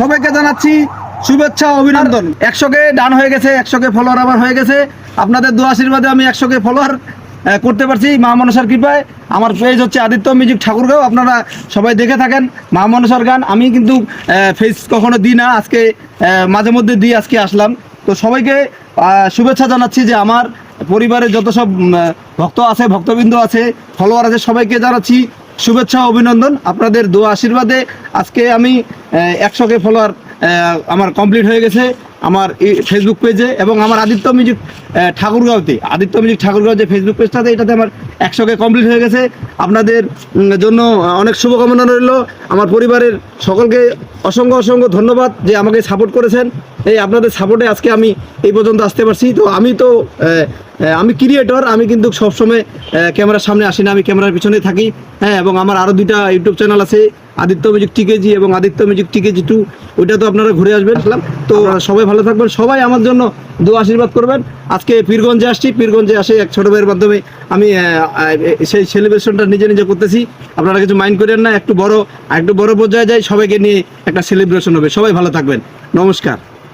সবাইকে জানাচ্ছি শুভেচ্ছা, অভিনন্দন। একশো কে ডান হয়ে গেছে একশো কে ফলোয়ার আবার হয়ে গেছে। আপনাদের দু আশীর্বাদে আমি একশো কে ফলোয়ার করতে পারছি। মা মনসার কৃপায়। আমার পেজ হচ্ছে আদিত্য মিউজিক ঠাকুরগাঁও। আপনারা সবাই দেখে থাকেন মা মনসার গান। আমি কিন্তু ফেস কখনো দিই না। আজকে মাঝে মধ্যে দিয়ে আজকে আসলাম। তো সবাইকে শুভেচ্ছা জানাচ্ছি যে আমার পরিবারের যত সব ভক্ত আছে, ভক্তবৃন্দ আছে ফলোয়ার আছে, সবাইকে জানাচ্ছি। শুভেচ্ছা, অভিনন্দন। আপনাদের দোয়া, আশীর্বাদে আজকে আমি একশো কে ফলোয়ার আমার কমপ্লিট হয়ে গেছে আমার ফেসবুক পেজে এবং আমার আদিত্য মিউজিক ঠাকুরগাঁওতে। আদিত্য মিউজিক ঠাকুরগাঁও যে ফেসবুক পেজটাতে এটাতে আমার একশো কে কমপ্লিট হয়ে গেছে। আপনাদের জন্য অনেক শুভকামনা রইল। আমার পরিবারের সকলকে অসংখ্য অসংখ্য ধন্যবাদ যে আমাকে সাপোর্ট করেছেন। এই আপনাদের সাপোর্টে আজকে আমি এই পর্যন্ত আসতে পারছি। তো আমি তো আমি ক্রিয়েটর আমি কিন্তু সবসময় ক্যামেরার সামনে আসি না, আমি ক্যামেরার পিছনে থাকি। হ্যাঁ এবং আমার আরও দুইটা ইউটিউব চ্যানেল আছে, আদিত্য মিউজিক টিকেজি এবং আদিত্য মিউজিক টিকেজি টু ওইটা তো আপনারা ঘুরে আসবেন। তো সবাই ভালো থাকবেন, সবাই আমার জন্য দু আশীর্বাদ করবেন। আজকে পীরগঞ্জে আসছি, পীরগঞ্জে আসে এক ছোট ভাইয়ের মাধ্যমে আমি সেই সেলিব্রেশনটা নিজে নিজে করতেছি। আপনারা কিছু মাইন্ড করেন না, একটু বড় একটু বড় পর্যায়ে যাই, সবাইকে নিয়ে একটা সেলিব্রেশন হবে। সবাই ভালো থাকবেন। নমস্কার।